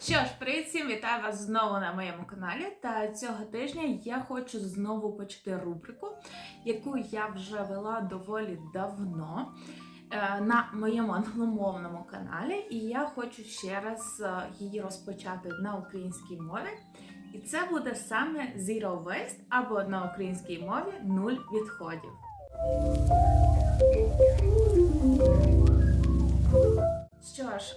Що ж, привіт всім, вітаю вас знову на моєму каналі. Та цього тижня я хочу знову почати рубрику, яку я вже вела доволі давно е, на моєму англомовному каналі, і я хочу ще раз е, її розпочати на українській мові. І це буде саме Zero Waste або на українській мові нуль відходів. Що ж,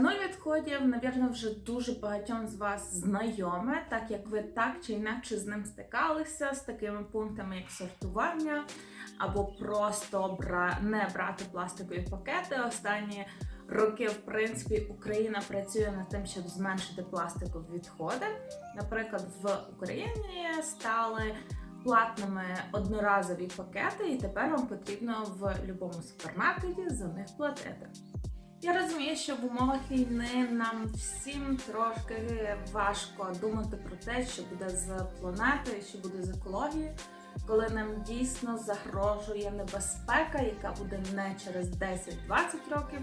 нуль відходів, навірно, вже дуже багатьом з вас знайоме, так як ви так чи інакше з ним стикалися з такими пунктами, як сортування, або просто бра... не брати пластикові пакети. Останні роки, в принципі, Україна працює над тим, щоб зменшити пластикові відходи. Наприклад, в Україні стали платними одноразові пакети, і тепер вам потрібно в будь-якому супермаркеті за них платити. Я розумію, що в умовах війни нам всім трошки важко думати про те, що буде з планетою, що буде з екологією, коли нам дійсно загрожує небезпека, яка буде не через 10-20 років,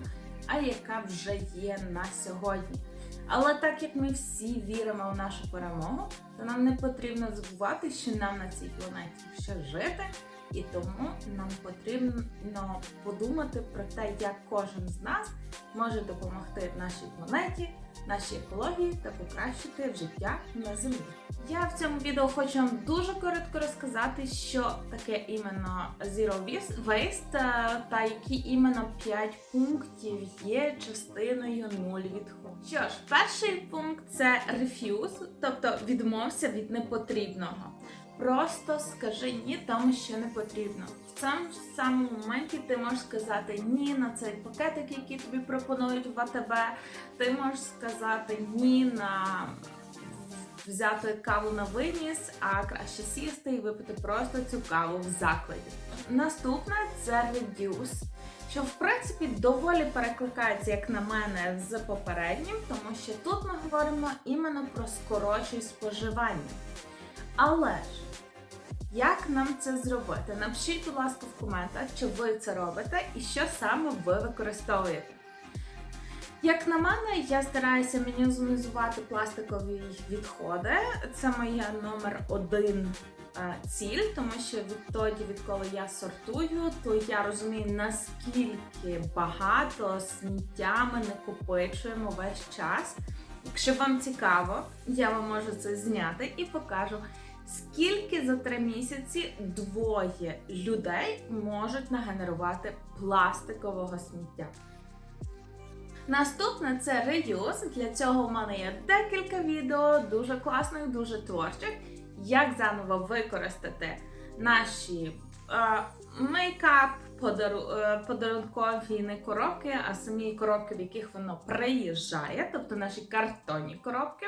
а яка вже є на сьогодні. Але так як ми всі віримо в нашу перемогу, то нам не потрібно забувати, що нам на цій планеті ще жити. І тому нам потрібно подумати про те, як кожен з нас може допомогти нашій планеті, нашій екології та покращити життя на землі. Я в цьому відео хочу вам дуже коротко розказати, що таке іменно Zero Waste та які іменно 5 пунктів є частиною нуль відходу. Що ж, перший пункт це refuse, тобто відмовся від непотрібного. Просто скажи ні тому, що не потрібно. В цьому самому моменті ти можеш сказати ні на цей пакетик, який тобі пропонують в АТБ. Ти можеш сказати ні на взяти каву на виніс, а краще сісти і випити просто цю каву в закладі. Наступне це reduce, що в принципі доволі перекликається, як на мене, з попереднім, тому що тут ми говоримо іменно про скорочуй споживання. Але ж, як нам це зробити? Напишіть, будь ласка, в коментах, чи ви це робите і що саме ви використовуєте. Як на мене, я стараюся мінімізувати пластикові відходи. Це моя номер один ціль, тому що відтоді, відколи я сортую, то я розумію, наскільки багато сміття ми накопичуємо весь час. Якщо вам цікаво, я вам можу це зняти і покажу, скільки за три місяці двоє людей можуть нагенерувати пластикового сміття. Наступне це reuse. Для цього в мене є декілька відео, дуже класних, дуже творчих, як заново використати наші е, мейкап, подару, е, подарункові коробки, а самі коробки, в яких воно приїжджає, тобто наші картонні коробки.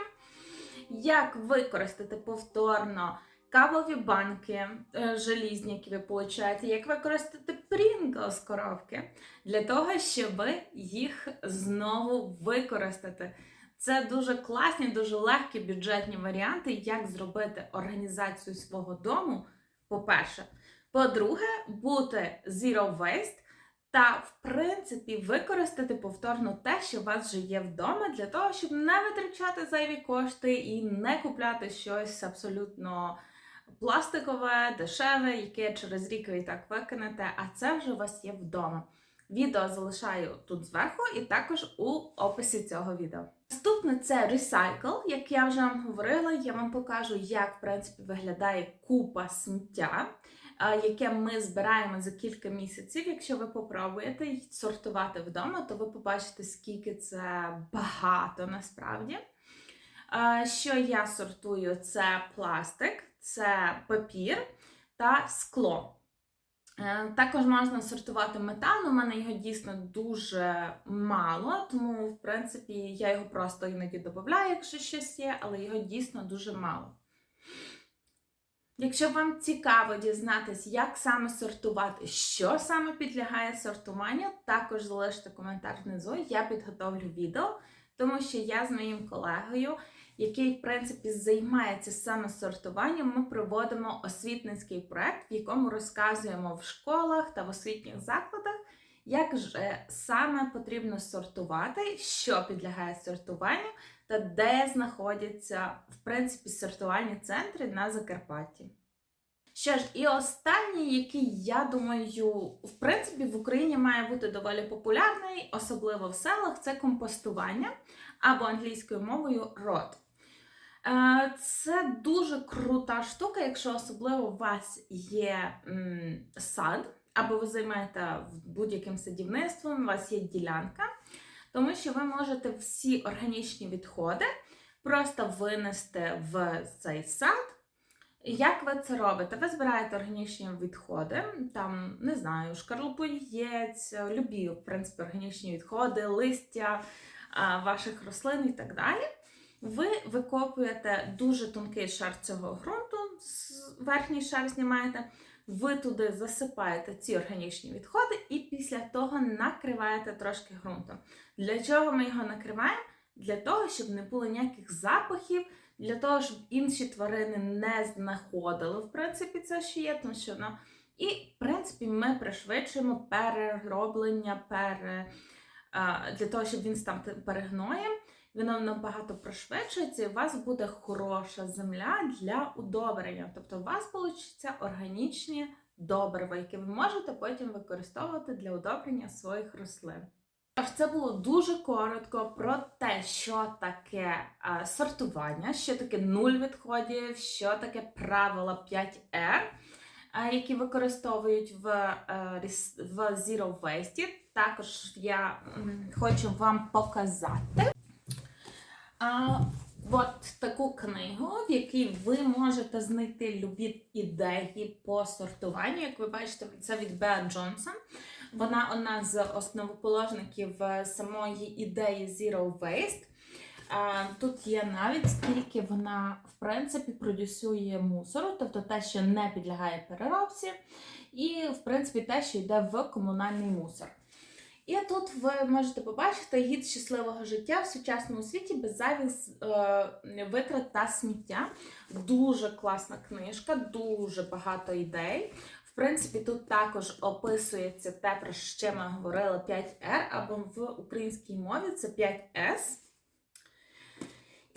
Як використати повторно кавові банки е, желізні, які ви получаєте, як використати Pringles коробки для того, щоб їх знову використати. Це дуже класні, дуже легкі бюджетні варіанти, як зробити організацію свого дому. По-перше, по-друге, бути zero waste та, в принципі, використати повторно те, що у вас вже є вдома, для того, щоб не витрачати зайві кошти і не купляти щось абсолютно пластикове, дешеве, яке через рік ви і так викинете, а це вже у вас є вдома. Відео залишаю тут зверху і також у описі цього відео. Наступне це Recycle. Як я вже вам говорила, я вам покажу, як в принципі виглядає купа сміття, яке ми збираємо за кілька місяців. Якщо ви попробуєте сортувати вдома, то ви побачите, скільки це багато насправді. Що я сортую? Це пластик, це папір та скло. Е, Також можна сортувати метал, у мене його дійсно дуже мало, тому, в принципі, я його просто іноді додаю, якщо щось є, але його дійсно дуже мало. Якщо вам цікаво дізнатись, як саме сортувати, що саме підлягає сортуванню, також залиште коментар внизу, я підготовлю відео, тому що я з моїм колегою, який, в принципі, займається саме сортуванням, ми проводимо освітницький проект, в якому розказуємо в школах та в освітніх закладах, як же саме потрібно сортувати, що підлягає сортуванню, та де знаходяться в принципі сортувальні центри на Закарпатті. Що ж, і останній, який я думаю, в принципі, в Україні має бути доволі популярний, особливо в селах, це компостування або англійською мовою рот. Е, Це дуже крута штука, якщо особливо у вас є сад, або ви займаєте будь-яким садівництвом, у вас є ділянка, тому що ви можете всі органічні відходи просто винести в цей сад. Як ви це робите? Ви збираєте органічні відходи, там, не знаю, шкарлупу яєць, любі, в принципі, органічні відходи, листя ваших рослин і так далі. Ви викопуєте дуже тонкий шар цього ґрунту, верхній шар знімаєте, ви туди засипаєте ці органічні відходи і після того накриваєте трошки ґрунтом. Для чого ми його накриваємо? Для того, щоб не було ніяких запахів, для того, щоб інші тварини не знаходили, в принципі, це що є, тому що воно. І, в принципі, ми пришвидшуємо перероблення, пере... для того, щоб він став перегноєм. Воно набагато пришвидшується, і у вас буде хороша земля для удобрення. Тобто у вас получаться органічні добрива, які ви можете потім використовувати для удобрення своїх рослин. Тож це було дуже коротко про те, що таке а, сортування, що таке нуль відходів, що таке правила 5R, а, які використовують в, е, в Zero Waste. Також я хочу вам показати а, от таку книгу, в якій ви можете знайти любі ідеї по сортуванню. Як ви бачите, це від Беа Джонсон. Вона одна з основоположників е, самої ідеї Zero Waste. Тут є навіть скільки вона в принципі продюсує мусору, тобто те, що не підлягає переробці, і в принципі те, що йде в комунальний мусор. І тут ви можете побачити гід щасливого життя в сучасному світі без зайвих е, витрат та сміття. Дуже класна книжка, дуже багато ідей. В принципі, тут також описується те, про що ми говорили 5R, або в українській мові це 5S.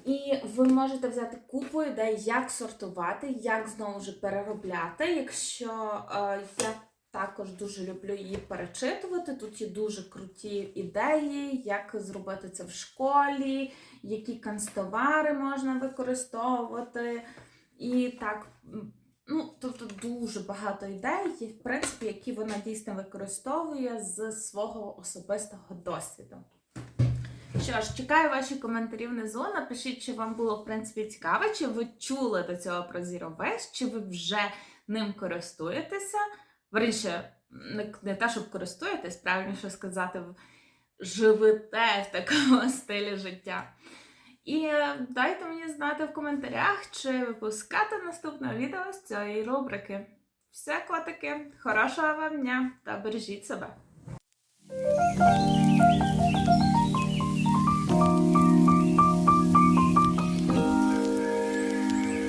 І ви можете взяти купу ідей, як сортувати, як знову ж переробляти. Якщо е, я також дуже люблю її перечитувати, тут є дуже круті ідеї, як зробити це в школі, які канцтовари можна використовувати. І так, ну, тобто дуже багато ідей, в принципі, які вона дійсно використовує з свого особистого досвіду. Що ж, чекаю ваші коментарі внизу. Напишіть, чи вам було в принципі цікаво, чи ви чули до цього про Waste, чи ви вже ним користуєтеся. Верніше, не, те, щоб користуєтесь, правильніше сказати, живете в такому стилі життя. І е, дайте мені знати в коментарях, чи випускати наступне відео з цієї рубрики. Все, котики, хорошого вам дня та бережіть себе!